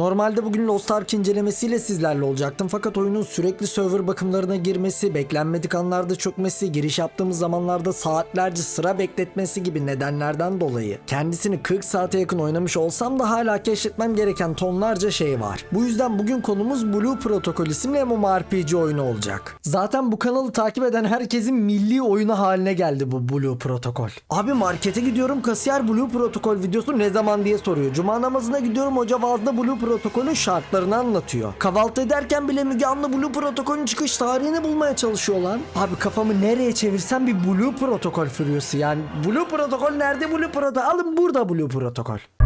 Normalde bugün Lost Ark incelemesiyle sizlerle olacaktım fakat oyunun sürekli server bakımlarına girmesi, beklenmedik anlarda çökmesi, giriş yaptığımız zamanlarda saatlerce sıra bekletmesi gibi nedenlerden dolayı kendisini 40 saate yakın oynamış olsam da hala keşfetmem gereken tonlarca şey var. Bu yüzden bugün konumuz Blue Protocol isimli MMORPG oyunu olacak. Zaten bu kanalı takip eden herkesin milli oyunu haline geldi bu Blue Protocol. Abi markete gidiyorum kasiyer Blue Protocol videosu ne zaman diye soruyor. Cuma namazına gidiyorum hoca vaazda Blue Protocol'ün şartlarını anlatıyor. Kahvaltı ederken bile Müge Anlı Blue Protocol'ün çıkış tarihini bulmaya çalışıyor lan. Abi kafamı nereye çevirsem bir Blue Protocol fürüyosu yani. Blue Protocol nerede Blue Protocol? Alın burada Blue Protocol.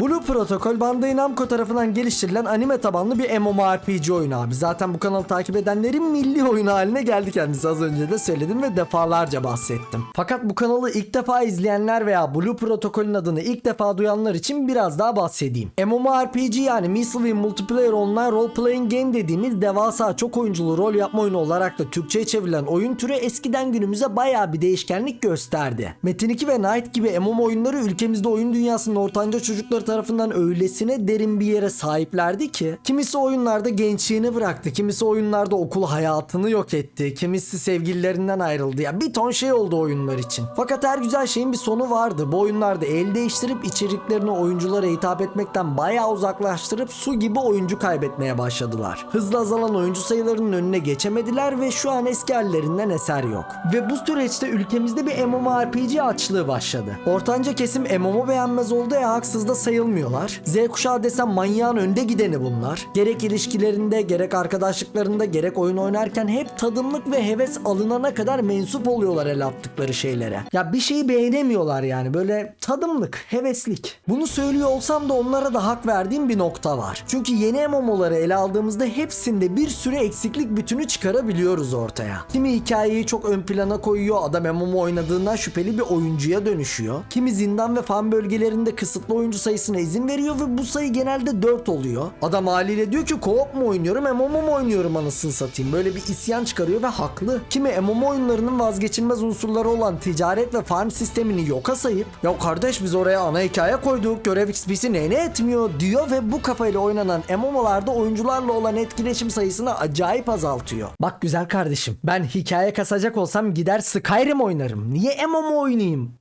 Blue Protocol Bandai Namco tarafından geliştirilen anime tabanlı bir MMORPG oyunu abi. Zaten bu kanalı takip edenlerin milli oyunu haline geldi kendisi az önce de söyledim ve defalarca bahsettim. Fakat bu kanalı ilk defa izleyenler veya Blue Protocol'ün adını ilk defa duyanlar için biraz daha bahsedeyim. MMORPG yani Massively Multiplayer Online Role Playing Game dediğimiz devasa çok oyunculu rol yapma oyunu olarak da Türkçe'ye çevrilen oyun türü eskiden günümüze bayağı bir değişkenlik gösterdi. Metin 2 ve Knight gibi MMO oyunları ülkemizde oyun dünyasının ortanca çocukları tarafından öylesine derin bir yere sahiplerdi ki kimisi oyunlarda gençliğini bıraktı, kimisi oyunlarda okul hayatını yok etti, kimisi sevgililerinden ayrıldı. Ya bir ton şey oldu oyunlar için. Fakat her güzel şeyin bir sonu vardı. Bu oyunlarda el değiştirip içeriklerini oyunculara hitap etmekten bayağı uzaklaştırıp su gibi oyuncu kaybetmeye başladılar. Hızla azalan oyuncu sayılarının önüne geçemediler ve şu an eski hallerinden eser yok. Ve bu süreçte ülkemizde bir MMORPG açlığı başladı. Ortanca kesim MMO beğenmez oldu ya haksız da sayılmıyorlar. Z kuşağı desem manyağın önde gideni bunlar. Gerek ilişkilerinde gerek arkadaşlıklarında gerek oyun oynarken hep tadımlık ve heves alınana kadar mensup oluyorlar el attıkları şeylere. Ya bir şeyi beğenemiyorlar yani böyle tadımlık, heveslik. Bunu söylüyor olsam da onlara da hak verdiğim bir nokta var. Çünkü yeni MMO'ları ele aldığımızda hepsinde bir sürü eksiklik bütünü çıkarabiliyoruz ortaya. Kimi hikayeyi çok ön plana koyuyor, adam MMO oynadığından şüpheli bir oyuncuya dönüşüyor. Kimi zindan ve fan bölgelerinde kısıtlı oyuncu sayısına izin veriyor ve bu sayı genelde 4 oluyor. Adam haliyle diyor ki co-op mu oynuyorum, MMO mu oynuyorum anasını satayım. Böyle bir isyan çıkarıyor ve haklı. Kimi MMO oyunlarının vazgeçilmez unsurları olan ticaret ve farm sistemini yoka sayıp ya kardeş biz oraya ana hikaye koyduk, görev XP'si ne ne etmiyor diyor ve bu kafayla oynanan MMO'larda oyuncularla olan etkileşim sayısını acayip azaltıyor. Bak güzel kardeşim ben hikaye kasacak olsam gider Skyrim oynarım. Niye MMO oynayayım?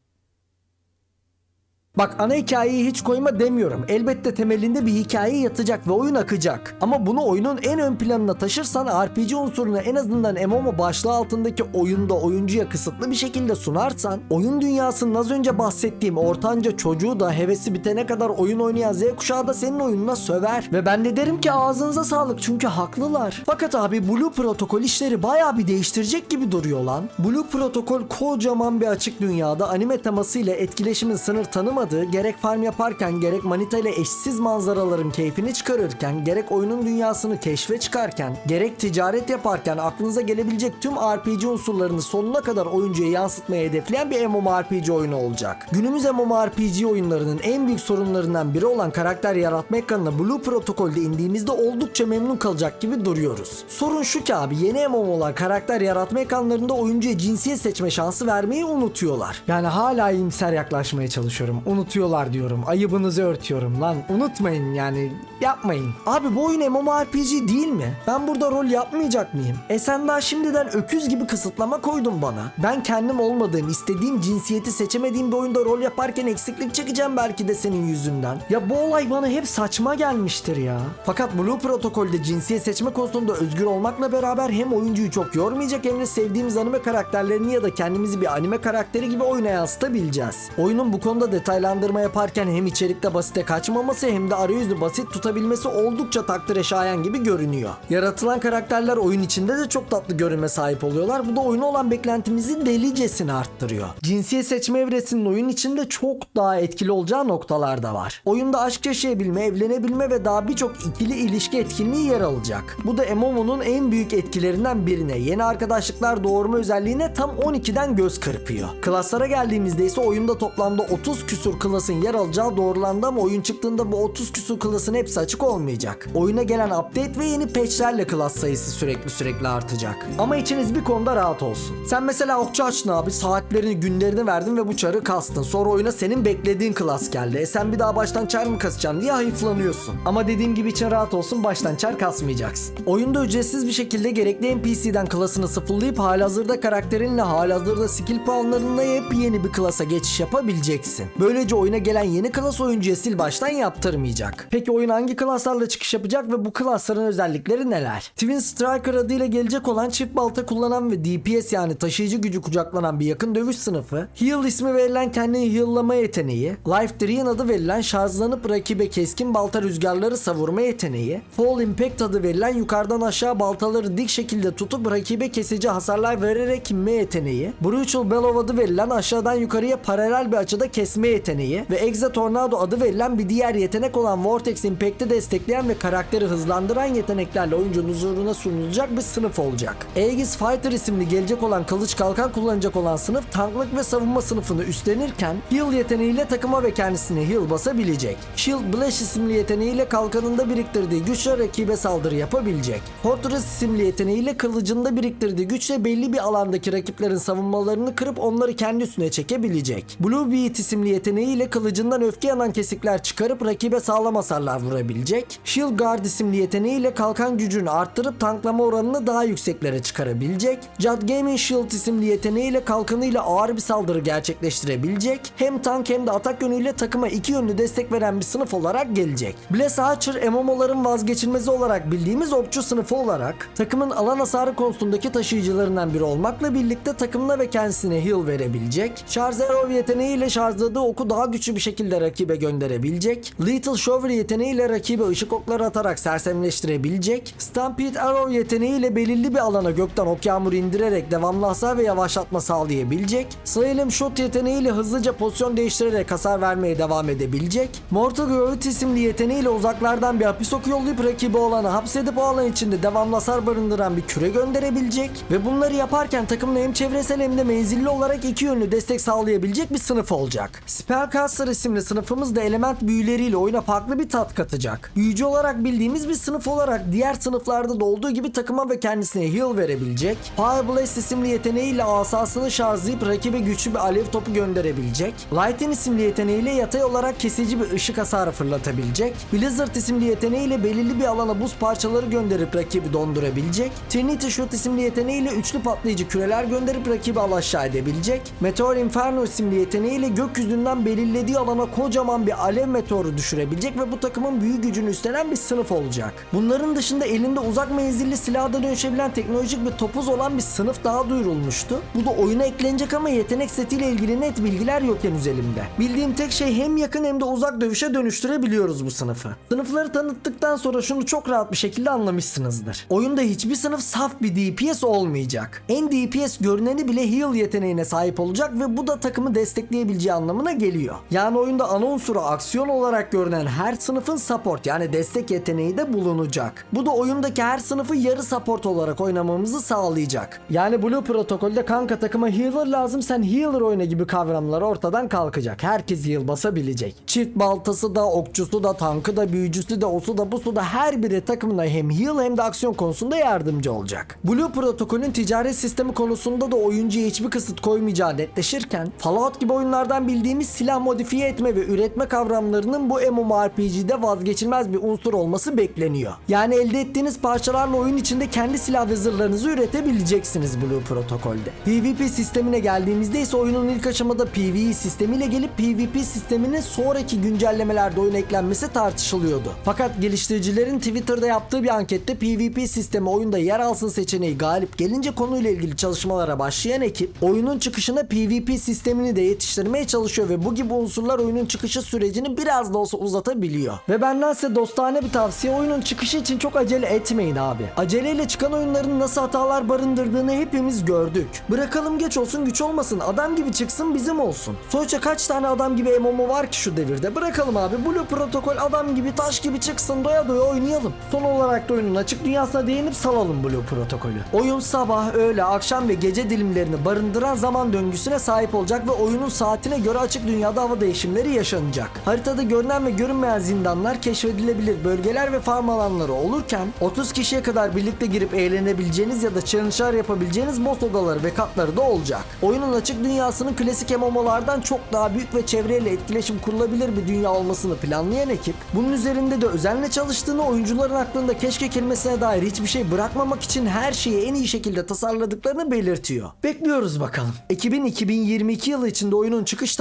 Bak ana hikayeyi hiç koyma demiyorum. Elbette temelinde bir hikaye yatacak ve oyun akacak. Ama bunu oyunun en ön planına taşırsan RPG unsurunu en azından MMO başlığı altındaki oyunda oyuncuya kısıtlı bir şekilde sunarsan oyun dünyasının az önce bahsettiğim ortanca çocuğu da hevesi bitene kadar oyun oynayan Z kuşağı da senin oyununa söver. Ve ben de derim ki ağzınıza sağlık çünkü haklılar. Fakat abi Blue Protocol işleri bayağı bir değiştirecek gibi duruyor lan. Blue Protocol kocaman bir açık dünyada anime temasıyla etkileşimin sınır tanımadığı gerek farm yaparken gerek manita ile eşsiz manzaraların keyfini çıkarırken gerek oyunun dünyasını keşfe çıkarken gerek ticaret yaparken aklınıza gelebilecek tüm RPG unsurlarını sonuna kadar oyuncuya yansıtmayı hedefleyen bir MMORPG oyunu olacak. Günümüz MMORPG oyunlarının en büyük sorunlarından biri olan karakter yaratma ekranına Blue Protocol'de indiğimizde oldukça memnun kalacak gibi duruyoruz. Sorun şu ki abi yeni MMO'lar karakter yaratma ekranlarında oyuncuya cinsiyet seçme şansı vermeyi unutuyorlar. Yani hala iyimser yaklaşmaya çalışıyorum. Unutuyorlar diyorum. Ayıbınızı örtüyorum lan. Unutmayın yani. Yapmayın. Abi bu oyun MMORPG değil mi? Ben burada rol yapmayacak mıyım? E sen daha şimdiden öküz gibi kısıtlama koydun bana. Ben kendim olmadığım, istediğim cinsiyeti seçemediğim bir oyunda rol yaparken eksiklik çekeceğim belki de senin yüzünden. Ya bu olay bana hep saçma gelmiştir ya. Fakat Blue Protocol'de cinsiyet seçme konusunda özgür olmakla beraber hem oyuncuyu çok yormayacak hem de sevdiğimiz anime karakterlerini ya da kendimizi bir anime karakteri gibi oyuna yansıtabileceğiz. Oyunun bu konuda detaylandırma yaparken hem içerikte basite kaçmaması hem de arayüzü basit tutabilmesi oldukça takdire şayan gibi görünüyor. Yaratılan karakterler oyun içinde de çok tatlı görünme sahip oluyorlar. Bu da oyuna olan beklentimizi delicesine arttırıyor. Cinsiyet seçme evresinin oyun içinde çok daha etkili olacağı noktalar da var. Oyunda aşk yaşayabilme, evlenebilme ve daha birçok ikili ilişki etkinliği yer alacak. Bu da MMO'nun en büyük etkilerinden birine, yeni arkadaşlıklar doğurma özelliğine tam 12'den göz kırpıyor. Klaslara geldiğimizde ise oyunda toplamda 30 küsur küsur klasın yer alacağı doğrulandı ama oyun çıktığında bu 30 küsur klasın hepsi açık olmayacak. Oyuna gelen update ve yeni patchlerle klas sayısı sürekli sürekli artacak. Ama içiniz bir konuda rahat olsun. Sen mesela okçu açtın abi saatlerini günlerini verdin ve bu çarı kastın. Sonra oyuna senin beklediğin klas geldi. E sen bir daha baştan çar mı kasacaksın diye hayıflanıyorsun. Ama dediğim gibi için rahat olsun baştan çar kasmayacaksın. Oyunda ücretsiz bir şekilde gerekli NPC'den klasını sıfırlayıp halihazırda karakterinle halihazırda skill puanlarınla yepyeni bir klasa geçiş yapabileceksin. Böylece oyuna gelen yeni klas oyuncuya sil baştan yaptırmayacak. Peki oyun hangi klaslarla çıkış yapacak ve bu klasların özellikleri neler? Twin Striker adıyla gelecek olan çift balta kullanan ve DPS yani taşıyıcı gücü kucaklanan bir yakın dövüş sınıfı, Heal ismi verilen kendini heallama yeteneği, Life Drain adı verilen şarjlanıp rakibe keskin balta rüzgarları savurma yeteneği, Fall Impact adı verilen yukarıdan aşağı baltaları dik şekilde tutup rakibe kesici hasarlar vererek inme yeteneği, Brutal Bellow adı verilen aşağıdan yukarıya paralel bir açıda kesme yeteneği ve Exa Tornado adı verilen bir diğer yetenek olan Vortex Impact'i destekleyen ve karakteri hızlandıran yeteneklerle oyuncunun huzuruna sunulacak bir sınıf olacak. Aegis Fighter isimli gelecek olan kılıç kalkan kullanacak olan sınıf tanklık ve savunma sınıfını üstlenirken Heal yeteneğiyle takıma ve kendisine heal basabilecek. Shield Blash isimli yeteneğiyle kalkanında biriktirdiği güçle rakibe saldırı yapabilecek. Fortress isimli yeteneğiyle kılıcında biriktirdiği güçle belli bir alandaki rakiplerin savunmalarını kırıp onları kendi üstüne çekebilecek. Blue Beat isimli yeteneğiyle kılıcından öfke yanan kesikler çıkarıp rakibe sağlam hasarlar vurabilecek. Shield Guard isimli yeteneğiyle kalkan gücünü arttırıp tanklama oranını daha yükseklere çıkarabilecek. Jad Gaming Shield isimli yeteneğiyle kalkanıyla ağır bir saldırı gerçekleştirebilecek. Hem tank hem de atak yönüyle takıma iki yönlü destek veren bir sınıf olarak gelecek. Bless Archer MMO'ların vazgeçilmezi olarak bildiğimiz okçu sınıfı olarak takımın alan hasarı konusundaki taşıyıcılarından biri olmakla birlikte takımına ve kendisine heal verebilecek. Charge Arrow yeteneğiyle şarjladığı oku daha güçlü bir şekilde rakibe gönderebilecek. Lethal Shower yeteneğiyle rakibe ışık okları atarak sersemleştirebilecek. Stampede Arrow yeteneğiyle belirli bir alana gökten ok yağmuru indirerek devamlı hasar ve yavaşlatma sağlayabilecek. Slaylim Shot yeteneğiyle hızlıca pozisyon değiştirerek hasar vermeye devam edebilecek. Mortal Gravity isimli yeteneğiyle uzaklardan bir hapis oku yollayıp rakibi olanı hapsedip o alan içinde devamlı hasar barındıran bir küre gönderebilecek ve bunları yaparken takımın hem çevresel hem de menzilli olarak iki yönlü destek sağlayabilecek bir sınıf olacak. Spellcaster isimli sınıfımız da element büyüleriyle oyuna farklı bir tat katacak. Büyücü olarak bildiğimiz bir sınıf olarak diğer sınıflarda da olduğu gibi takıma ve kendisine heal verebilecek. Fire Blast isimli yeteneğiyle asasını şarjlayıp rakibe güçlü bir alev topu gönderebilecek. Lightning isimli yeteneğiyle yatay olarak kesici bir ışık hasarı fırlatabilecek. Blizzard isimli yeteneğiyle belirli bir alana buz parçaları gönderip rakibi dondurabilecek. Trinity Shoot isimli yeteneğiyle üçlü patlayıcı küreler gönderip rakibi alaşağı edebilecek. Meteor Inferno isimli yeteneğiyle gökyüzünden belirlediği alana kocaman bir alev meteoru düşürebilecek ve bu takımın büyü gücünü üstlenen bir sınıf olacak. Bunların dışında elinde uzak menzilli silahda dönüşebilen teknolojik bir topuz olan bir sınıf daha duyurulmuştu. Bu da oyuna eklenecek ama yetenek setiyle ilgili net bilgiler yok henüz elimde. Bildiğim tek şey hem yakın hem de uzak dövüşe dönüştürebiliyoruz bu sınıfı. Sınıfları tanıttıktan sonra şunu çok rahat bir şekilde anlamışsınızdır. Oyunda hiçbir sınıf saf bir DPS olmayacak. En DPS görüneni bile heal yeteneğine sahip olacak ve bu da takımı destekleyebileceği anlamına geliyor. Yani oyunda ana unsuru aksiyon olarak görünen her sınıfın support yani destek yeteneği de bulunacak. Bu da oyundaki her sınıfı yarı support olarak oynamamızı sağlayacak. Yani Blue protokolde kanka takıma healer lazım sen healer oyna gibi kavramlar ortadan kalkacak. Herkes heal basabilecek. Çift baltası da, okçusu da, tankı da, büyücüsü de, osu da, busu da her biri takımına hem heal hem de aksiyon konusunda yardımcı olacak. Blue protokolün ticaret sistemi konusunda da oyuncuya hiçbir kısıt koymayacağı netleşirken Fallout gibi oyunlardan bildiğimiz silah modifiye etme ve üretme kavramlarının bu MMORPG'de vazgeçilmez bir unsur olması bekleniyor. Yani elde ettiğiniz parçalarla oyun içinde kendi silah ve zırhlarınızı üretebileceksiniz Blue protokolde. PvP sistemine geldiğimizde ise oyunun ilk aşamada PvE sistemiyle gelip PvP sisteminin sonraki güncellemelerde oyuna eklenmesi tartışılıyordu. Fakat geliştiricilerin Twitter'da yaptığı bir ankette PvP sistemi oyunda yer alsın seçeneği galip gelince konuyla ilgili çalışmalara başlayan ekip oyunun çıkışına PvP sistemini de yetiştirmeye çalışıyor ve bu gibi unsurlar oyunun çıkışı sürecini biraz da olsa uzatabiliyor. Ve benden size dostane bir tavsiye oyunun çıkışı için çok acele etmeyin abi. Aceleyle çıkan oyunların nasıl hatalar barındırdığını hepimiz gördük. Bırakalım geç olsun güç olmasın adam gibi çıksın bizim olsun. Sonuçta kaç tane adam gibi MMO var ki şu devirde. Bırakalım abi Blue Protocol adam gibi taş gibi çıksın doya doya oynayalım. Son olarak da oyunun açık dünyasına değinip salalım Blue Protocol'ü. Oyun sabah, öğle, akşam ve gece dilimlerini barındıran zaman döngüsüne sahip olacak ve oyunun saatine göre açık dünya dünyada hava değişimleri yaşanacak. Haritada görünen ve görünmeyen zindanlar keşfedilebilir bölgeler ve farm alanları olurken 30 kişiye kadar birlikte girip eğlenebileceğiniz ya da challenge'lar yapabileceğiniz boss odaları ve katları da olacak. Oyunun açık dünyasının klasik MMO'lardan çok daha büyük ve çevreyle etkileşim kurulabilir bir dünya olmasını planlayan ekip bunun üzerinde de özenle çalıştığını oyuncuların aklında keşke kelimesine dair hiçbir şey bırakmamak için her şeyi en iyi şekilde tasarladıklarını belirtiyor. Bekliyoruz bakalım. Ekibin 2022 yılı içinde oyunun çıkış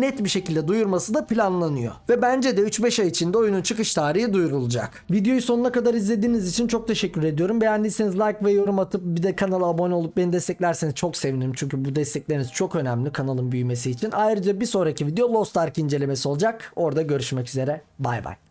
net bir şekilde duyurması da planlanıyor. Ve bence de 3-5 ay içinde oyunun çıkış tarihi duyurulacak. Videoyu sonuna kadar izlediğiniz için çok teşekkür ediyorum. Beğendiyseniz like ve yorum atıp bir de kanala abone olup beni desteklerseniz çok sevinirim. Çünkü bu destekleriniz çok önemli kanalın büyümesi için. Ayrıca bir sonraki video Lost Ark incelemesi olacak. Orada görüşmek üzere. Bay bay.